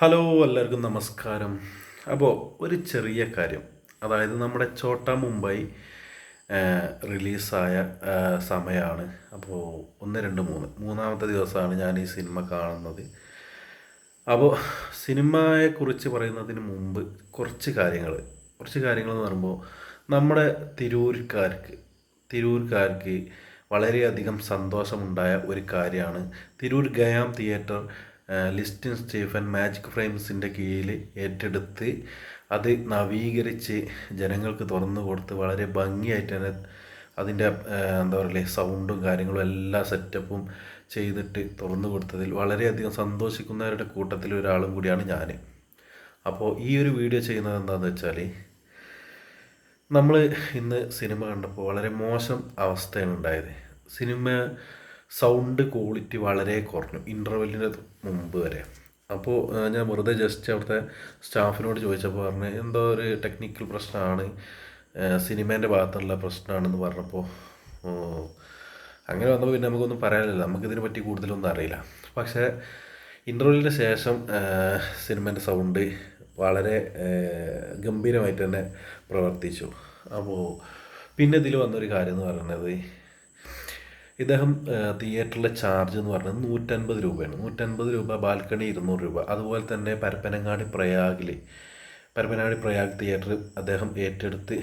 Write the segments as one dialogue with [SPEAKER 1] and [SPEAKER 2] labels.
[SPEAKER 1] Hello എല്ലാവർക്കും നമസ്കാരം. അപ്പോൾ ഒരു ചെറിയ കാര്യം. അതായത് നമ്മുടെ ചോട്ട മുംബൈ റിലീസായ സമയമാണ് അപ്പോൾ ഒന്ന് രണ്ട് മൂന്ന്. മൂന്നാമത്തെ ദിവസമാണ് ഞാൻ ഈ സിനിമ കാണുന്നത്. അപ്പോൾ സിനിമയെക്കുറിച്ച് പറയുന്നതിന് മുമ്പ് കുറച്ച് കാര്യങ്ങൾ. കുറച്ച് കാര്യങ്ങൾ എന്ന് പറയുമ്പോൾ നമ്മുടെ തിരൂർക്കാർക്ക് തിരൂർക്കാർക്ക് വളരെയധികം സന്തോഷമുണ്ടായ ഒരു കാര്യമാണ്. തിരൂർ ഗയാം തിയേറ്റർ ലിസ്റ്റിൻ സ്റ്റീഫൻ മാജിക് ഫ്രെയിംസിന്റെ കീഴിൽ ഏറ്റെടുത്ത് അത് നവീകരിച്ച് ജനങ്ങൾക്ക് തുറന്നു കൊടുത്ത് വളരെ ഭംഗിയായിട്ട് തന്നെ അതിന്റെ എന്താ പറയുക സൗണ്ടും കാര്യങ്ങളും എല്ലാ സെറ്റപ്പും ചെയ്തിട്ട് തുറന്നു കൊടുത്തതിൽ വളരെയധികം സന്തോഷിക്കുന്നവരുടെ കൂട്ടത്തിൽ ഒരാളും കൂടിയാണ് ഞാൻ. അപ്പോൾ ഈ ഒരു വീഡിയോ ചെയ്യുന്നത് എന്താണെന്ന് വെച്ചാൽ നമ്മൾ ഇന്ന് സിനിമ കണ്ടപ്പോൾ വളരെ മോശം അവസ്ഥയാണ് ഉണ്ടായത്. സിനിമ സൗണ്ട് ക്വാളിറ്റി വളരെ കുറഞ്ഞു ഇന്റർവെല്ലിന് മുമ്പ് വരെ. അപ്പോൾ ഞാൻ വെറുതെ ജസ്റ്റ് അവിടുത്തെ സ്റ്റാഫിനോട് ചോദിച്ചപ്പോൾ പറഞ്ഞു എന്തോ ഒരു ടെക്നിക്കൽ പ്രശ്നമാണ് സിനിമേന്റെ ഭാഗത്തുള്ള പ്രശ്നമാണെന്ന് പറഞ്ഞപ്പോൾ അങ്ങനെ വന്നപ്പോൾ പിന്നെ നമുക്കൊന്നും പറയാനില്ല നമുക്കിതിനെ പറ്റി കൂടുതലൊന്നും അറിയില്ല. പക്ഷേ ഇന്റർവെല്ലിന് ശേഷം സിനിമേന്റെ സൗണ്ട് വളരെ ഗംഭീരമായിട്ട് തന്നെ പ്രവർത്തിച്ചു. അപ്പോൾ പിന്നെ ഇതിൽ വന്നൊരു കാര്യം എന്ന് പറയുന്നത് ഇദ്ദേഹം തിയേറ്ററിലെ ചാർജ് എന്ന് പറഞ്ഞത് നൂറ്റൻപത് രൂപയാണ്. നൂറ്റൻപത് രൂപ ബാൽക്കണി ഇരുന്നൂറ് രൂപ. അതുപോലെ തന്നെ പരപ്പനങ്ങാടി പ്രയാഗിൽ പരപ്പനങ്ങാടി പ്രയാഗ് തിയേറ്റർ അദ്ദേഹം ഏറ്റെടുത്ത്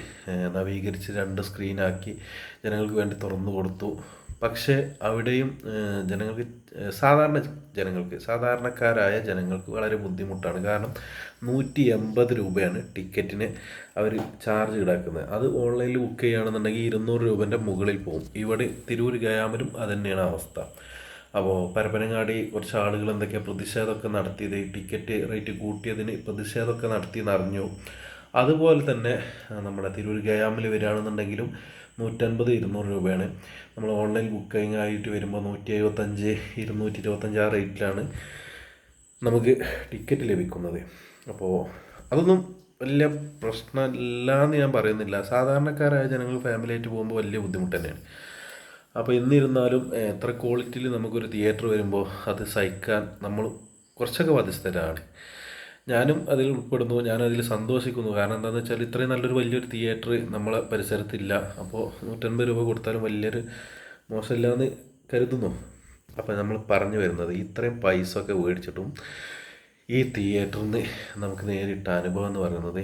[SPEAKER 1] നവീകരിച്ച് രണ്ട് സ്ക്രീനാക്കി ജനങ്ങൾക്ക് വേണ്ടി തുറന്നു കൊടുത്തു. പക്ഷേ അവിടെയും ജനങ്ങൾക്ക് സാധാരണ ജനങ്ങൾക്ക് സാധാരണക്കാരായ ജനങ്ങൾക്ക് വളരെ ബുദ്ധിമുട്ടാണ്. കാരണം നൂറ്റി എൺപത് രൂപയാണ് ടിക്കറ്റിന് അവർ ചാർജ് ഈടാക്കുന്നത്. അത് ഓൺലൈനിൽ ബുക്ക് ചെയ്യുകയാണെന്നുണ്ടെങ്കിൽ ഇരുന്നൂറ് രൂപേന്റെ മുകളിൽ പോകും. ഇവിടെ തിരൂർ ഗയാമരും അത് തന്നെയാണ് അവസ്ഥ. അപ്പോൾ പരപ്പനങ്ങാടി കുറച്ച് ആളുകൾ എന്തൊക്കെയാണ് പ്രതിഷേധമൊക്കെ നടത്തിയത്? ടിക്കറ്റ് റേറ്റ് കൂട്ടിയതിന് പ്രതിഷേധമൊക്കെ നടത്തി അറിഞ്ഞു അതുപോലെ തന്നെ നമ്മുടെ തിരൂർ ഗയാമിൽ വരികയാണെന്നുണ്ടെങ്കിലും നൂറ്റൻപത് ഇരുന്നൂറ് രൂപയാണ്. നമ്മൾ ഓൺലൈൻ ബുക്കിംഗ് ആയിട്ട് വരുമ്പോൾ നൂറ്റി എഴുപത്തഞ്ച് ഇരുന്നൂറ്റി ഇരുപത്തഞ്ച് ആ റേറ്റിലാണ് നമുക്ക് ടിക്കറ്റ് ലഭിക്കുന്നത്. അപ്പോൾ അതൊന്നും വലിയ പ്രശ്നമില്ല എന്ന് ഞാൻ പറയുന്നില്ല. സാധാരണക്കാരായ ജനങ്ങൾ ഫാമിലി ആയിട്ട് പോകുമ്പോൾ വലിയ ബുദ്ധിമുട്ട് തന്നെയാണ്. അപ്പോൾ എന്നിരുന്നാലും എത്ര ക്വാളിറ്റിയിൽ നമുക്കൊരു തിയേറ്റർ വരുമ്പോൾ അത് സഹിക്കാൻ നമ്മൾ കുറച്ചൊക്കെ ബാധ്യസ്ഥരാണ്. ഞാനും അതിൽ ഉൾപ്പെടുന്നു ഞാൻ അതിൽ സന്തോഷിക്കുന്നു. കാരണം എന്താണെന്ന് വെച്ചാൽ ഇത്രയും നല്ലൊരു വലിയൊരു തിയേറ്റർ നമ്മളെ പരിസരത്തില്ല. അപ്പോൾ നൂറ്റൻപത് രൂപ കൊടുത്താലും വലിയൊരു മോശമില്ല എന്ന് കരുതുന്നു. അപ്പോൾ നമ്മൾ പറഞ്ഞു വരുന്നത് ഇത്രയും പൈസ ഒക്കെ മേടിച്ചിട്ടും ഈ തിയേറ്ററിന് നമുക്ക് നേരിട്ട അനുഭവം എന്ന് പറയുന്നത്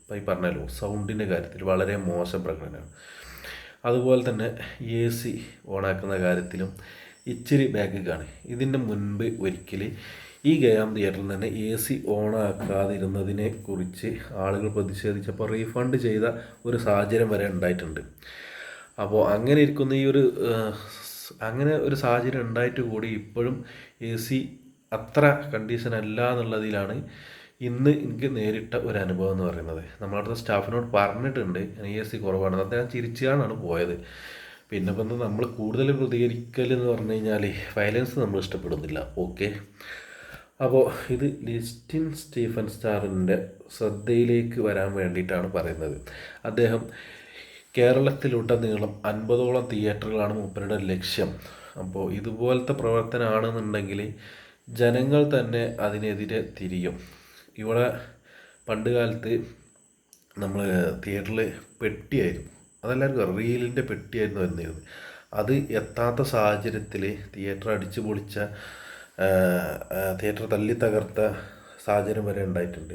[SPEAKER 1] ഇപ്പോൾ ഈ പറഞ്ഞല്ലോ സൗണ്ടിന്റെ കാര്യത്തിൽ വളരെ മോശം പ്രകടനമാണ്. അതുപോലെ തന്നെ എ സി ഓണാക്കുന്ന കാര്യത്തിലും ഇച്ചിരി ബാക്കിക്കാണ് ഇതിന്റെ മുൻപ് ഒരിക്കൽ ഈ ഗയാം തിയേറ്ററിൽ തന്നെ എ സി ഓണാക്കാതിരുന്നതിനെ കുറിച്ച് ആളുകൾ പ്രതിഷേധിച്ചപ്പോൾ റീഫണ്ട് ചെയ്ത ഒരു സാഹചര്യം വരെ ഉണ്ടായിട്ടുണ്ട്. അപ്പോൾ അങ്ങനെ ഇരിക്കുന്ന ഈ ഒരു അങ്ങനെ ഒരു സാഹചര്യം ഉണ്ടായിട്ട് കൂടി ഇപ്പോഴും എ സി അത്ര കണ്ടീഷൻ അല്ല എന്നുള്ളതിലാണ് ഇന്ന് എനിക്ക് നേരിട്ട ഒരു അനുഭവം എന്ന് പറയുന്നത്. നമ്മളടുത്ത സ്റ്റാഫിനോട് പറഞ്ഞിട്ടുണ്ട് എ സി കുറവാണ്. അദ്ദേഹം ചിരിച്ചാണ് പോയത്. പിന്നെ ഇപ്പം നമ്മൾ കൂടുതൽ പ്രതികരിക്കൽ എന്ന് പറഞ്ഞു കഴിഞ്ഞാൽ വയലൻസ് നമ്മൾ ഇഷ്ടപ്പെടുന്നില്ല. ഓക്കെ അപ്പോൾ ഇത് ലിസ്റ്റിൻ സ്റ്റീഫൻ സ്റ്റാറിന്റെ ശ്രദ്ധയിലേക്ക് വരാൻ വേണ്ടിയിട്ടാണ് പറയുന്നത്. അദ്ദേഹം കേരളത്തിലുടനീളം അൻപതോളം തിയേറ്ററുകളാണ് മൂപ്പരുടെ ലക്ഷ്യം. അപ്പോൾ ഇതുപോലത്തെ പ്രവർത്തനമാണെന്നുണ്ടെങ്കിൽ ജനങ്ങൾ തന്നെ അതിനെതിരെ തിരിയും. ഇവിടെ പണ്ട് കാലത്ത് നമ്മൾ തിയേറ്ററിൽ പെട്ടിയായിരുന്നു. അതെല്ലാവർക്കും റീലിന്റെ പെട്ടിയായിരുന്നു വന്നിരുന്നത് അത് എത്താത്ത സാഹചര്യത്തിൽ തിയേറ്റർ അടിച്ചു പൊളിച്ച തിയേറ്റർ തല്ലി തകർത്ത സാഹചര്യം വരെ ഉണ്ടായിട്ടുണ്ട്.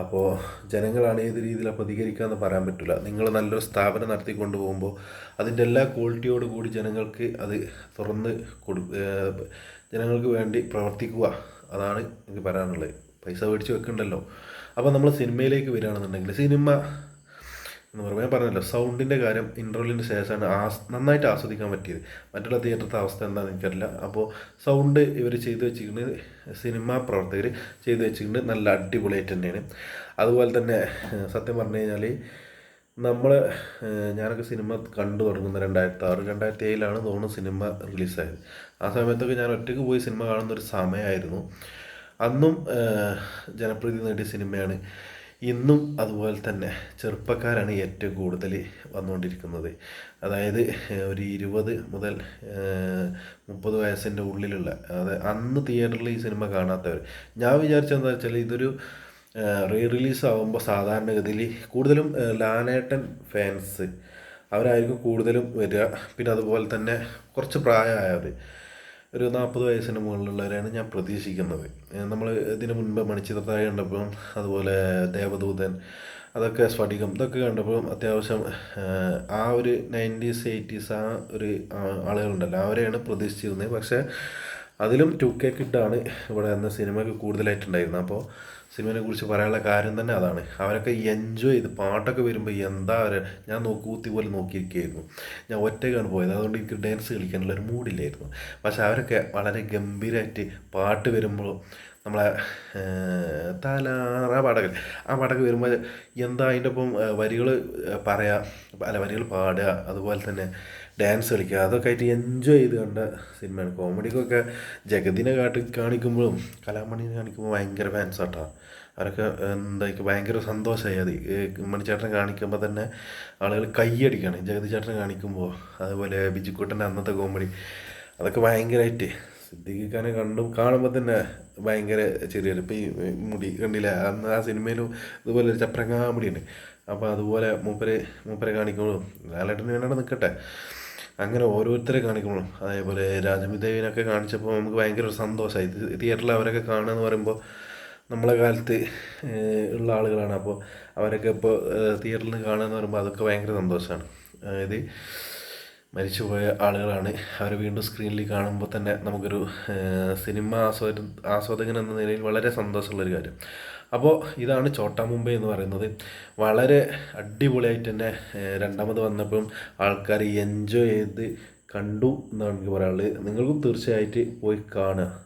[SPEAKER 1] അപ്പോൾ ജനങ്ങളാണ് ഏത് രീതിയിൽ പ്രതികരിക്കുക എന്ന് പറയാൻ പറ്റില്ല നിങ്ങൾ നല്ലൊരു സ്ഥാപനം നടത്തിക്കൊണ്ട് പോകുമ്പോൾ അതിന്റെ എല്ലാ ക്വാളിറ്റിയോട് കൂടി ജനങ്ങൾക്ക് അത് തുറന്ന് കൊടു ജനങ്ങൾക്ക് വേണ്ടി പ്രവർത്തിക്കുക. അതാണ് എനിക്ക് പറയാനുള്ളത്. പൈസ മേടിച്ച് വെക്കണ്ടല്ലോ. അപ്പോൾ നമ്മൾ സിനിമയിലേക്ക് വരികയാണെന്നുണ്ടെങ്കിൽ സിനിമ എന്ന് പറയുമ്പോൾ ഞാൻ പറഞ്ഞല്ലോ സൗണ്ടിന്റെ കാര്യം ഇന്റർവ്യൂവിന് ശേഷമാണ് ആസ് നന്നായിട്ട് ആസ്വദിക്കാൻ പറ്റിയത്. മറ്റുള്ള തിയേറ്ററത്തെ അവസ്ഥ എന്താണെന്ന് എനിക്കറിയില്ല. അപ്പോൾ സൗണ്ട് ഇവർ ചെയ്തു വെച്ചിട്ടുണ്ട് സിനിമാ പ്രവർത്തകർ ചെയ്തു വെച്ചിട്ടുണ്ട് നല്ല അടിപൊളിയായിട്ട് തന്നെയാണ്. അതുപോലെ തന്നെ സത്യം പറഞ്ഞു കഴിഞ്ഞാൽ നമ്മൾ ഞാനൊക്കെ സിനിമ കണ്ടു തുടങ്ങുന്ന രണ്ടായിരത്തി ആറ് രണ്ടായിരത്തി ഏഴിലാണ് തോന്നുന്നു സിനിമ റിലീസായത് ആ സമയത്തൊക്കെ ഞാൻ ഒറ്റയ്ക്ക് പോയി സിനിമ കാണുന്ന ഒരു സമയമായിരുന്നു. അന്നും ജനപ്രീതി നേടിയ സിനിമയാണ് ഇന്നും അതുപോലെ തന്നെ ചെറുപ്പക്കാരാണ് ഏറ്റവും കൂടുതൽ വന്നുകൊണ്ടിരിക്കുന്നത്. അതായത് ഒരു ഇരുപത് മുതൽ മുപ്പത് വയസ്സിന്റെ ഉള്ളിലുള്ള അത് അന്ന് തിയേറ്ററിൽ ഈ സിനിമ കാണാത്തവർ. ഞാൻ വിചാരിച്ചെന്താ വെച്ചാൽ ഇതൊരു റീ റിലീസ് ആകുമ്പോൾ സാധാരണഗതിയിൽ കൂടുതലും ലാലേട്ടൻ ഫാൻസ് അവരായിരിക്കും കൂടുതലും വരിക. പിന്നെ അതുപോലെ തന്നെ കുറച്ച് പ്രായമായവർ. ഒരു നാൽപ്പത് വയസ്സിന് മുകളിലുള്ളവരെയാണ് ഞാൻ പ്രതീക്ഷിക്കുന്നത്. നമ്മൾ ഇതിനു മുൻപ് മണിച്ചിത്രത്താഴ് കണ്ടപ്പം അതുപോലെ ദേവദൂതൻ അതൊക്കെ സ്ഫടികം ഇതൊക്കെ കണ്ടപ്പോൾ അത്യാവശ്യം ആ ഒരു നയന്റീസ് എയ്റ്റീസ് ആ ഒരു ആളുകളുണ്ടല്ലോ അവരെയാണ് പ്രതീക്ഷിച്ചിരുന്നത്. പക്ഷേ അതിലും ടു കെ കിഡാണ് ഇവിടെ അന്ന് സിനിമയ്ക്ക് കൂടുതലായിട്ടുണ്ടായിരുന്നത്. അപ്പോൾ സിനിമയെ കുറിച്ച് പറയാനുള്ള കാര്യം തന്നെ അതാണ്. അവരൊക്കെ എൻജോയ് ചെയ്ത് പാട്ടൊക്കെ വരുമ്പോൾ എന്താ അവർ ഞാൻ നോക്കൂത്തി പോലെ നോക്കിയിരിക്കുകയായിരുന്നു. ഞാൻ ഒറ്റയ്ക്കാണ് പോയത്. അതുകൊണ്ട് എനിക്ക് ഡാൻസ് കളിക്കാനുള്ള ഒരു മൂഡില്ലായിരുന്നു പക്ഷെ അവരൊക്കെ വളരെ ഗംഭീരമായിട്ട് പാട്ട് വരുമ്പോൾ നമ്മളെ തലാറ പാടൊക്കെ ആ പാടൊക്കെ വരുമ്പോൾ എന്താ അതിന്റെ ഒപ്പം വരികൾ പറയാ അല്ല വരികൾ പാടുക അതുപോലെ തന്നെ ഡാൻസ് കളിക്കുക അതൊക്കെ ആയിട്ട് എൻജോയ് ചെയ്ത് കണ്ട സിനിമയാണ്. കോമഡിക്കൊക്കെ ജഗതിനെ കാട്ടി കാണിക്കുമ്പോഴും കലാമണിനെ കാണിക്കുമ്പോൾ ഭയങ്കര ഫാൻസ് ആട്ടാ. അവരൊക്കെ എന്താ ഭയങ്കര സന്തോഷമായി അത്. മണിച്ചേട്ടനെ കാണിക്കുമ്പോൾ തന്നെ ആളുകൾ കൈയടിക്കുകയാണ് ജഗതി ചേട്ടനെ കാണിക്കുമ്പോൾ അതുപോലെ ബിജുക്കുട്ടന്റെ അന്നത്തെ കോമഡി അതൊക്കെ ഭയങ്കരമായിട്ട് സിദ്ദിഖ് കണ്ടു കാണുമ്പോൾ തന്നെ ഭയങ്കര ചെറിയൊരു ഇപ്പം ഈ മുടി കണ്ടില്ല? അന്ന് ആ സിനിമയിലും ഇതുപോലെ ഒരു ചപ്രങ്ങാ മുടിയുണ്ട് അപ്പോൾ അതുപോലെ മൂപ്പരെ മൂപ്പരെ കാണിക്കുമ്പോഴും ലാലേട്ടന് വേണ്ട നിൽക്കട്ടെ അങ്ങനെ ഓരോരുത്തരെ കാണിക്കുമ്പോഴും അതേപോലെ രാജമിദേവിനൊക്കെ കാണിച്ചപ്പോൾ നമുക്ക് ഭയങ്കര ഒരു സന്തോഷമായി. തിയേറ്ററിൽ അവരൊക്കെ കാണുക എന്ന് പറയുമ്പോൾ നമ്മളെ കാലത്ത് ഉള്ള ആളുകളാണ്. അപ്പോൾ അവരൊക്കെ ഇപ്പോൾ തിയേറ്ററിൽ കാണുക എന്ന് പറയുമ്പോൾ അതൊക്കെ ഭയങ്കര സന്തോഷമാണ് അതായത് മരിച്ചുപോയ ആളുകളാണ്. അവർ വീണ്ടും സ്ക്രീനിൽ കാണുമ്പോൾ തന്നെ നമുക്കൊരു സിനിമ ആസ്വാദ ആസ്വാദകൻ എന്ന നിലയിൽ വളരെ സന്തോഷമുള്ളൊരു കാര്യം. അപ്പോൾ ഇതാണ് ചോട്ടാ മുംബൈ എന്ന് പറയുന്നത്. വളരെ അടിപൊളിയായിട്ട് തന്നെ രണ്ടാമത് വന്നപ്പം ആൾക്കാർ എൻജോയ് ചെയ്ത് കണ്ടു എന്നാണ് എനിക്ക് പറയാനുള്ളത്. നിങ്ങൾക്കും തീർച്ചയായിട്ട് പോയി കാണുക.